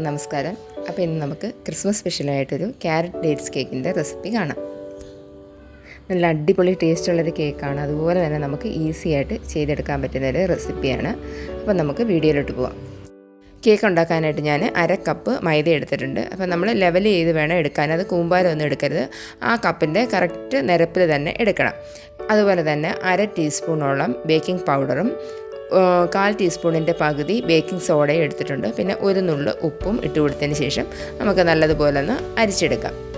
എല്ലാവർക്കും നമസ്കാരം. അപ്പോൾ ഇന്ന് നമുക്ക് ക്രിസ്മസ് സ്പെഷ്യലായിട്ടൊരു ക്യാരറ്റ് ഡേറ്റ്സ് കേക്കിന്റെ റെസിപ്പി കാണാം. നല്ല അടിപൊളി ടേസ്റ്റുള്ളൊരു കേക്കാണ്. അതുപോലെ തന്നെ നമുക്ക് ഈസി ആയിട്ട് ചെയ്തെടുക്കാൻ പറ്റുന്ന ഒരു റെസിപ്പിയാണ്. അപ്പോൾ നമുക്ക് വീഡിയോയിലോട്ട് പോവാം. കേക്ക് ഉണ്ടാക്കാനായിട്ട് ഞാൻ അര കപ്പ് മൈദ എടുത്തിട്ടുണ്ട്. അപ്പോൾ നമ്മൾ ലെവൽ ചെയ്ത് വേണം എടുക്കാൻ. അത് കൂമ്പാരമൊന്നും എടുക്കരുത്. ആ കപ്പിന്റെ കറക്റ്റ് നിരപ്പിൽ തന്നെ എടുക്കണം. അതുപോലെ തന്നെ അര ടീസ്പൂണോളം ബേക്കിംഗ് പൗഡറും കാൽ ടീസ്പൂണിന്റെ പകുതി ബേക്കിംഗ് സോഡ എടുത്തിട്ടുണ്ട്. പിന്നെ ഒരു നുള്ളു ഉപ്പും ഇട്ട് കൊടുത്തതിന് ശേഷം നമുക്ക് നല്ലതുപോലെ ഒന്ന് അരിച്ചെടുക്കാം.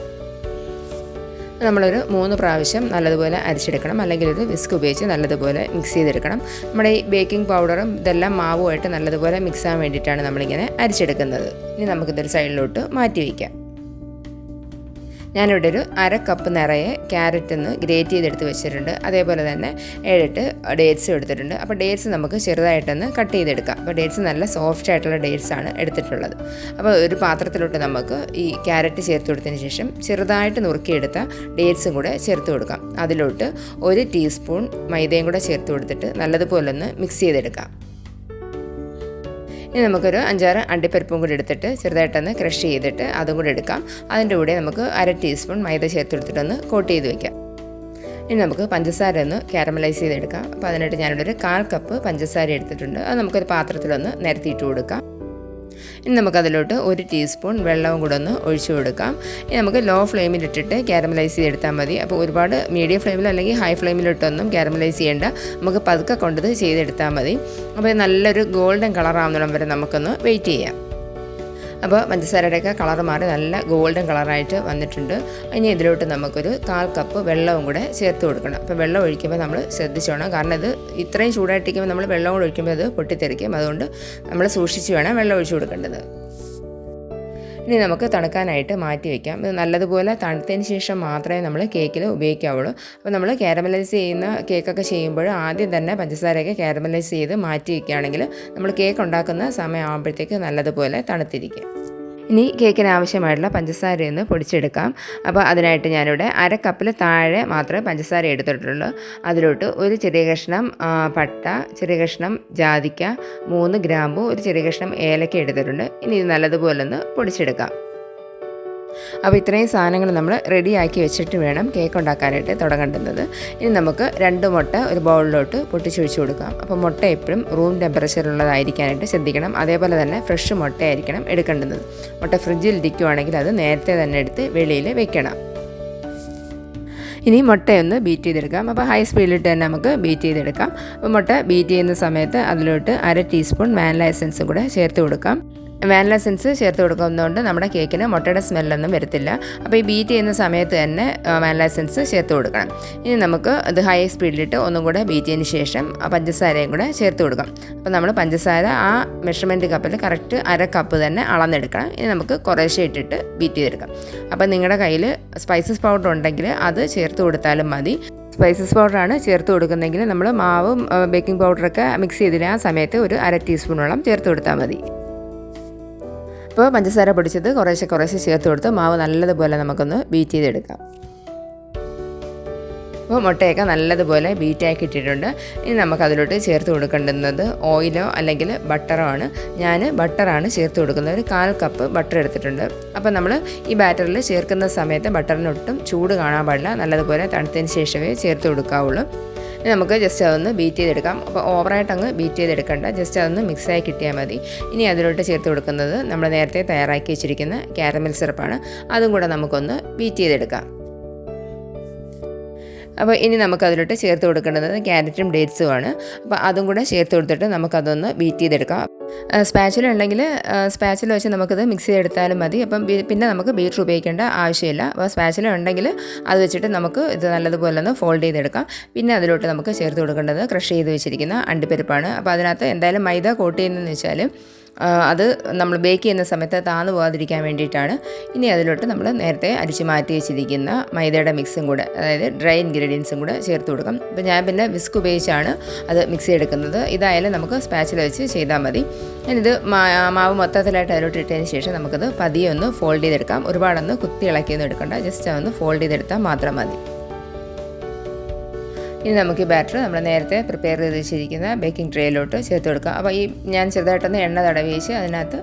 നമ്മളൊരു മൂന്ന് പ്രാവശ്യം നല്ലതുപോലെ അരിച്ചെടുക്കണം. അല്ലെങ്കിൽ ഒരു വിസ്ക് ഉപയോഗിച്ച് നല്ലതുപോലെ മിക്സ് ചെയ്തെടുക്കണം. നമ്മുടെ ഈ ബേക്കിംഗ് പൗഡറും ഇതെല്ലാം മാവുമായിട്ട് നല്ലതുപോലെ മിക്സ് ആവാൻ വേണ്ടിയിട്ടാണ് നമ്മളിങ്ങനെ അരിച്ചെടുക്കുന്നത്. ഇനി നമുക്കിതൊരു സൈഡിലോട്ട് മാറ്റി വയ്ക്കാം. ഞാനിവിടെ ഒരു അര കപ്പ് നിറയെ ക്യാരറ്റ് ഒന്ന് ഗ്രേറ്റ് ചെയ്തെടുത്ത് വെച്ചിട്ടുണ്ട്. അതേപോലെ തന്നെ ഏഴെട്ട് ഡേറ്റ്സ് എടുത്തിട്ടുണ്ട്. അപ്പോൾ ഡേറ്റ്സ് നമുക്ക് ചെറുതായിട്ടൊന്ന് കട്ട് ചെയ്തെടുക്കാം. അപ്പോൾ ഡേറ്റ്സ് നല്ല സോഫ്റ്റ് ആയിട്ടുള്ള ഡേറ്റ്സ് ആണ് എടുത്തിട്ടുള്ളത്. അപ്പോൾ ഒരു പാത്രത്തിലോട്ട് നമുക്ക് ഈ ക്യാരറ്റ് ചേർത്ത് കൊടുത്തതിന് ശേഷം ചെറുതായിട്ട് നുറുക്കിയെടുത്ത ഡേറ്റ്സും കൂടെ ചേർത്ത് കൊടുക്കാം. അതിലോട്ട് ഒരു ടീസ്പൂൺ മൈദയും കൂടെ ചേർത്ത് കൊടുത്തിട്ട് നല്ലതുപോലെ ഒന്ന് മിക്സ് ചെയ്തെടുക്കാം. ഇനി നമുക്കൊരു അഞ്ചാറ് അണ്ടിപ്പരിപ്പും കൂടി എടുത്തിട്ട് ചെറുതായിട്ടൊന്ന് ക്രഷ് ചെയ്തിട്ട് അതും കൂടി എടുക്കാം. അതിന്റെ കൂടെ നമുക്ക് അര ടീസ്പൂൺ മൈദ ചേർത്തെടുത്തിട്ടൊന്ന് കോട്ട് ചെയ്ത് വെക്കാം. ഇനി നമുക്ക് പഞ്ചസാര ഒന്ന് കാരമലൈസ് ചെയ്തെടുക്കാം. അപ്പോൾ അതിനായിട്ട് ഞാനിവിടെ ഒരു കാൽ കപ്പ് പഞ്ചസാര എടുത്തിട്ടുണ്ട്. അത് നമുക്കൊരു പാത്രത്തിലൊന്ന് നിരത്തിയിട്ട് കൊടുക്കാം. ഇനി നമുക്കതിലോട്ട് ഒരു ടീസ്പൂൺ വെള്ളവും കൂടെ ഒന്ന് ഒഴിച്ചു കൊടുക്കാം. ഇനി നമുക്ക് ലോ ഫ്ലെയിമിലിട്ടിട്ട് കാരമലൈസ് ചെയ്തെടുത്താൽ മതി. അപ്പോൾ ഒരുപാട് മീഡിയം ഫ്ലെയിമിൽ അല്ലെങ്കിൽ ഹൈ ഫ്ലെയിമിലിട്ടൊന്നും കാരമലൈസ് ചെയ്യേണ്ട. നമുക്ക് പതുക്കെ കൊണ്ടത് ചെയ്തെടുത്താൽ മതി. അപ്പോൾ നല്ലൊരു ഗോൾഡൻ കളറാവുന്നിടം വരെ നമുക്കൊന്ന് വെയിറ്റ് ചെയ്യാം. അപ്പോൾ പഞ്ചസാരയുടെയൊക്കെ കളർ മാറി നല്ല ഗോൾഡൻ കളറായിട്ട് വന്നിട്ടുണ്ട്. ഇനി ഇതിലോട്ട് നമുക്കൊരു കാൽ കപ്പ് വെള്ളവും കൂടെ ചേർത്ത് കൊടുക്കണം. അപ്പോൾ വെള്ളം ഒഴിക്കുമ്പോൾ നമ്മൾ ശ്രദ്ധിച്ചോണം. കാരണം ഇത് ഇത്രയും ചൂടായിട്ടിരിക്കുമ്പോൾ നമ്മൾ വെള്ളം കൂടെ ഒഴിക്കുമ്പോൾ അത് പൊട്ടിത്തെറിക്കും. അതുകൊണ്ട് നമ്മൾ സൂക്ഷിച്ച് വേണം വെള്ളം ഒഴിച്ചു കൊടുക്കേണ്ടത്. ഇനി നമുക്ക് തണുക്കാനായിട്ട് മാറ്റി വയ്ക്കാം ഇത് നല്ലതുപോലെ തണുത്തതിന് ശേഷം മാത്രമേ നമ്മൾ കേക്കിൽ ഉപയോഗിക്കാവുള്ളൂ. അപ്പോൾ നമ്മൾ കാരമലൈസ് ചെയ്യുന്ന കേക്കൊക്കെ ചെയ്യുമ്പോൾ ആദ്യം തന്നെ പഞ്ചസാരയൊക്കെ കാരമലൈസ് ചെയ്ത് മാറ്റി വയ്ക്കുകയാണെങ്കിൽ നമ്മൾ കേക്ക് ഉണ്ടാക്കുന്ന സമയമാകുമ്പോഴത്തേക്ക് നല്ലതുപോലെ തണുത്തിരിക്കും. ഇനി കേക്കിന് ആവശ്യമായിട്ടുള്ള പഞ്ചസാര ഒന്ന് പൊടിച്ചെടുക്കാം. അപ്പോൾ അതിനായിട്ട് ഞാനിവിടെ അര കപ്പിൽ താഴെ മാത്രമേ പഞ്ചസാര എടുത്തിട്ടുള്ളൂ. അതിലോട്ട് ഒരു ചെറിയ കഷ്ണം പട്ട ചെറിയ കഷ്ണം ജാതിക്ക മൂന്ന് ഗ്രാമ്പു ഒരു ചെറിയ കഷ്ണം ഏലക്ക എടുത്തിട്ടുണ്ട്. ഇനി ഇത് നല്ലതുപോലെ ഒന്ന് പൊടിച്ചെടുക്കാം. അപ്പോൾ ഇത്രയും സാധനങ്ങൾ നമ്മൾ റെഡിയാക്കി വെച്ചിട്ട് വേണം കേക്ക് ഉണ്ടാക്കാനായിട്ട് തുടങ്ങേണ്ടുന്നത് ഇനി നമുക്ക് രണ്ട് മുട്ട ഒരു ബൗളിലോട്ട് പൊട്ടിച്ചൊഴിച്ച് കൊടുക്കാം. അപ്പോൾ മുട്ട എപ്പോഴും റൂം ടെമ്പറേച്ചറുള്ളതായിരിക്കാനായിട്ട് ശ്രദ്ധിക്കണം. അതേപോലെ തന്നെ ഫ്രഷ് മുട്ടയായിരിക്കണം എടുക്കേണ്ടത്. മുട്ട ഫ്രിഡ്ജിൽ ഇരിക്കുവാണെങ്കിൽ അത് നേരത്തെ തന്നെ എടുത്ത് വെളിയിൽ വെക്കണം. ഇനി മുട്ടയൊന്ന് ബീറ്റ് ചെയ്തെടുക്കാം. അപ്പോൾ ഹൈ സ്പീഡിലിട്ട് തന്നെ നമുക്ക് ബീറ്റ് ചെയ്തെടുക്കാം. അപ്പോൾ മുട്ട ബീറ്റ് ചെയ്യുന്ന സമയത്ത് അതിലോട്ട് അര ടീസ്പൂൺ വാനില എസൻസും കൂടെ ചേർത്ത് കൊടുക്കാം. വാനില സെൻസ് ചേർത്ത് കൊടുക്കുന്നതുകൊണ്ട് നമ്മുടെ കേക്കിന് മുട്ടയുടെ സ്മെല്ലൊന്നും വരത്തില്ല. അപ്പോൾ ഈ ബീറ്റ് ചെയ്യുന്ന സമയത്ത് തന്നെ വാനില സെൻസ് ചേർത്ത് കൊടുക്കണം. ഇനി നമുക്ക് അത് ഹൈ സ്പീഡിലിട്ട് ഒന്നും കൂടെ ബീറ്റ് ചെയ്തതിന് ശേഷം പഞ്ചസാരയും കൂടെ ചേർത്ത് കൊടുക്കാം. അപ്പോൾ നമ്മൾ പഞ്ചസാര ആ മെഷർമെന്റ് കപ്പിൽ കറക്റ്റ് അര കപ്പ് തന്നെ അളന്നെടുക്കണം. ഇനി നമുക്ക് കുറേശ്ശെ ഇട്ടിട്ട് ബീറ്റ് ചെയ്തെടുക്കാം. അപ്പോൾ നിങ്ങളുടെ കയ്യിൽ സ്പൈസസ് പൗഡർ ഉണ്ടെങ്കിൽ അത് ചേർത്ത് കൊടുത്താലും മതി. സ്പൈസസ് പൗഡറാണ് ചേർത്ത് കൊടുക്കുന്നതെങ്കിൽ നമ്മൾ മാവും ബേക്കിംഗ് പൗഡറൊക്കെ മിക്സ് ചെയ്തിട്ട് ആ സമയത്ത് ഒരു അര ടീസ്പൂണോളം ചേർത്ത് കൊടുത്താൽ മതി. അപ്പോൾ പഞ്ചസാര പൊടിച്ചത് കുറേശ്ശെ കുറേശ്ശെ ചേർത്ത് കൊടുത്ത് മാവ് നല്ലതുപോലെ നമുക്കൊന്ന് ബീറ്റ് ചെയ്തെടുക്കാം. അപ്പോൾ മുട്ടയൊക്കെ നല്ലതുപോലെ ബീറ്റാക്കി ഇട്ടിട്ടുണ്ട്. ഇനി നമുക്കതിലോട്ട് ചേർത്ത് കൊടുക്കേണ്ടുന്നത് ഓയിലോ അല്ലെങ്കിൽ ബട്ടറോ ആണ്. ഞാൻ ബട്ടറാണ് ചേർത്ത് കൊടുക്കുന്നത്. ഒരു കാൽ കപ്പ് ബട്ടർ എടുത്തിട്ടുണ്ട്. അപ്പോൾ നമ്മൾ ഈ ബാറ്ററിൽ ചേർക്കുന്ന സമയത്ത് ബട്ടറിനൊട്ടും ചൂട് കാണാൻ പാടില്ല. നല്ലതുപോലെ തണുത്തതിന് ശേഷമേ ചേർത്ത് കൊടുക്കാവുള്ളൂ. ഇനി നമുക്ക് ജസ്റ്റ് അതൊന്ന് ബീറ്റ് ചെയ്തെടുക്കാം. അപ്പോൾ ഓവറായിട്ട് അങ്ങ് ബീറ്റ് ചെയ്തെടുക്കണ്ട. ജസ്റ്റ് അതൊന്ന് മിക്സായി കിട്ടിയാൽ മതി. ഇനി അതിലോട്ട് ചേർത്ത് കൊടുക്കുന്നത് നമ്മൾ നേരത്തെ തയ്യാറാക്കി വെച്ചിരിക്കുന്ന കാരമൽ സിറപ്പാണ് അതും കൂടെ നമുക്കൊന്ന് ബീറ്റ് ചെയ്തെടുക്കാം. അപ്പോൾ ഇനി നമുക്ക് അതിലോട്ട് ചേർത്ത് കൊടുക്കേണ്ടത് ക്യാരറ്റും ഡേറ്റ്സുമാണ് അപ്പോൾ അതും കൂടെ ചേർത്ത് കൊടുത്തിട്ട് നമുക്കതൊന്ന് ബീറ്റ് ചെയ്തെടുക്കാം. സ്പാച്ചില ഉണ്ടെങ്കിൽ സ്പാച്ചിൽ വെച്ച് നമുക്കിത് മിക്സ് ചെയ്തെടുത്താലും മതി. അപ്പം പിന്നെ നമുക്ക് ബീറ്റർ ഉപയോഗിക്കേണ്ട ആവശ്യമില്ല. അപ്പോൾ സ്പാച്ചില ഉണ്ടെങ്കിൽ അത് വെച്ചിട്ട് നമുക്ക് ഇത് നല്ലതുപോലെ ഒന്ന് ഫോൾഡ് ചെയ്തെടുക്കാം. പിന്നെ അതിലോട്ട് നമുക്ക് ചേർത്ത് കൊടുക്കേണ്ടത് ക്രഷ് ചെയ്ത് വെച്ചിരിക്കുന്ന അണ്ടിപ്പരിപ്പാണ്. അപ്പോൾ അതിനകത്ത് എന്തായാലും മൈദ കോട്ട് ചെയ്യുന്നതെന്ന് വെച്ചാൽ അത് നമ്മൾ ബേക്ക് ചെയ്യുന്ന സമയത്ത് താന്നു പോകാതിരിക്കാൻ വേണ്ടിയിട്ടാണ്. ഇനി അതിലോട്ട് നമ്മൾ നേരത്തെ അരിച്ച് മാറ്റി വെച്ചിരിക്കുന്ന മൈദയുടെ മിക്സും കൂടെ അതായത് ഡ്രൈ ഇൻഗ്രീഡിയൻസും കൂടെ ചേർത്ത് കൊടുക്കാം. അപ്പോൾ ഞാൻ പിന്നെ വിസ്ക് ഉപയോഗിച്ചാണ് അത് മിക്സ് ചെയ്തെടുക്കുന്നത്. ഇതായാലും നമുക്ക് സ്പാച്ചിൽ വെച്ച് ചെയ്താൽ മതി. ഞാനിത് മാവ് മൊത്തത്തിലായിട്ട് അതിലോട്ട് ഇട്ടതിന് ശേഷം നമുക്കത് പതിയെ ഒന്ന് ഫോൾഡ് ചെയ്തെടുക്കാം. ഒരുപാടൊന്ന് കുത്തി ഇളക്കിയൊന്നും എടുക്കണ്ട. ജസ്റ്റ് ഒന്ന് ഫോൾഡ് ചെയ്തെടുത്താൽ മാത്രം മതി. ഇനി നമുക്ക് ഈ ബാറ്റർ നമ്മൾ നേരത്തെ പ്രിപ്പയർ ചെയ്ത് വെച്ചിരിക്കുന്ന ബേക്കിംഗ് ട്രേയിലോട്ട് ചേർത്ത് കൊടുക്കാം. അപ്പോൾ ഈ ഞാൻ ചെറുതായിട്ടൊന്ന് എണ്ണ തടവിച്ച് അതിനകത്ത്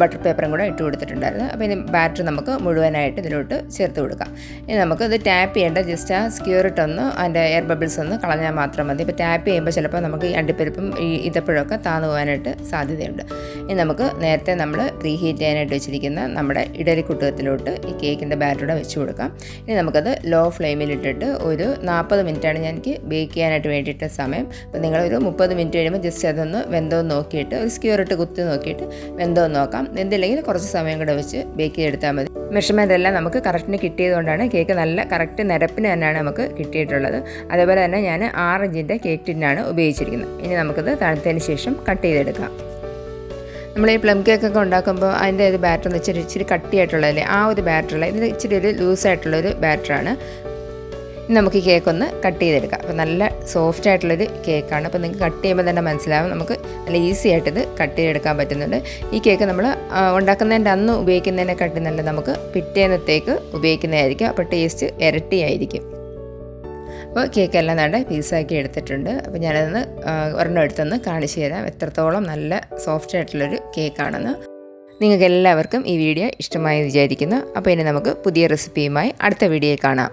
ബട്ടർ പേപ്പറും കൂടെ ഇട്ട് കൊടുത്തിട്ടുണ്ടായിരുന്നു. അപ്പോൾ ഇനി ബാറ്റർ നമുക്ക് മുഴുവനായിട്ട് ഇതിലോട്ട് ചേർത്ത് കൊടുക്കാം. ഇനി നമുക്ക് ഇത് ടാപ്പ് ചെയ്യേണ്ട ജസ്റ്റ് ആ സ്ക്യൂറിട്ട് ഒന്ന് അതിന്റെ എയർ ബബിൾസ് ഒന്ന് കളഞ്ഞാൽ മാത്രം മതി. ഇപ്പോൾ ടാപ്പ് ചെയ്യുമ്പോൾ ചിലപ്പോൾ നമുക്ക് ഈ അണ്ടിപ്പരിപ്പും ഈ ഇതപ്പഴമൊക്കെ താന്നു പോകാനായിട്ട് സാധ്യതയുണ്ട്. ഇനി നമുക്ക് നേരത്തെ നമ്മൾ പ്രീ ഹീറ്റ് ചെയ്യാനായിട്ട് വെച്ചിരിക്കുന്ന നമ്മുടെ ഇഡലി കുട്ടകത്തിലോട്ട് ഈ കേക്കിന്റെ ബാറ്ററുടെ വെച്ച് കൊടുക്കാം. ഇനി നമുക്കത് ലോ ഫ്ലെയിമിലിട്ടിട്ട് ഒരു നാൽപ്പത് മിനിറ്റാണ് ഞാൻ എനിക്ക് ബേക്ക് ചെയ്യാനായിട്ട് വേണ്ടിയിട്ട് സമയം. അപ്പോൾ നിങ്ങളൊരു മുപ്പത് മിനിറ്റ് കഴിയുമ്പോൾ ജസ്റ്റ് അതൊന്ന് വെന്തോ നോക്കിയിട്ട് ഒരു സ്ക്യൂറിട്ട് കുത്തി നോക്കിയിട്ട് വെന്തോ നോക്കാം. എന്തില്ലെങ്കിൽ കുറച്ച് സമയം കൂടെ വെച്ച് ബേക്ക് ചെയ്തെടുത്താൽ മതി. മെഷർമെന്റ് എല്ലാം നമുക്ക് കറക്റ്റിന് കിട്ടിയതുകൊണ്ടാണ് കേക്ക് നല്ല കറക്റ്റ് നിരപ്പിന് തന്നെയാണ് നമുക്ക് കിട്ടിയിട്ടുള്ളത്. അതേപോലെ തന്നെ ഞാൻ ആറ് ഇഞ്ചിന്റെ കേക്ക് ടിന്നാണ് ഉപയോഗിച്ചിരിക്കുന്നത്. ഇനി നമുക്കത് തണുത്തതിന് ശേഷം കട്ട് ചെയ്തെടുക്കാം. നമ്മൾ ഈ പ്ലം കേക്ക് ഒക്കെ ഉണ്ടാക്കുമ്പോൾ അതിന്റെ ഒരു ബാറ്റർ എന്ന് വെച്ചാൽ ഇച്ചിരി കട്ടിയായിട്ടുള്ളതല്ലേ ആ ഒരു ബാറ്ററുള്ള ഇത് ഇച്ചിരി ഒരു ലൂസായിട്ടുള്ളൊരു ബാറ്ററാണ് നമുക്ക് കേക്ക് ഒന്ന് കട്ട് ചെയ്തെടുക്കാം. അപ്പോൾ നല്ല സോഫ്റ്റ് ആയിട്ടുള്ളൊരു കേക്കാണ് അപ്പോൾ നിങ്ങൾക്ക് കട്ട് ചെയ്യുമ്പോൾ തന്നെ മനസ്സിലാവും നമുക്ക് നല്ല ഈസി ആയിട്ട് ഇത് കട്ട് ചെയ്തെടുക്കാൻ പറ്റുന്നുണ്ട്. ഈ കേക്ക് നമ്മൾ ഉണ്ടാക്കുന്നതിന്റെ അന്ന് ഉപയോഗിക്കുന്നതിനെക്കാട്ടി നല്ല നമുക്ക് പിറ്റേന്നത്തേക്ക് ഉപയോഗിക്കുന്നതായിരിക്കും. അപ്പോൾ ടേസ്റ്റ് ഇരട്ടിയായിരിക്കും. അപ്പോൾ കേക്ക് കേക്കെല്ലാം നല്ല പീസാക്കി എടുത്തിട്ടുണ്ട്. അപ്പോൾ ഞാനതൊന്ന് ഒരെണ്ണം എടുത്തൊന്ന് കാണിച്ചു തരാം. എത്രത്തോളം നല്ല സോഫ്റ്റ് ആയിട്ടുള്ളൊരു കേക്കാണെന്ന് നിങ്ങൾക്ക് എല്ലാവർക്കും ഈ വീഡിയോ ഇഷ്ടമായി വിചാരിക്കുന്നു. അപ്പോൾ ഇനി നമുക്ക് പുതിയ റെസിപ്പിയുമായി അടുത്ത വീഡിയോയിൽ കാണാം.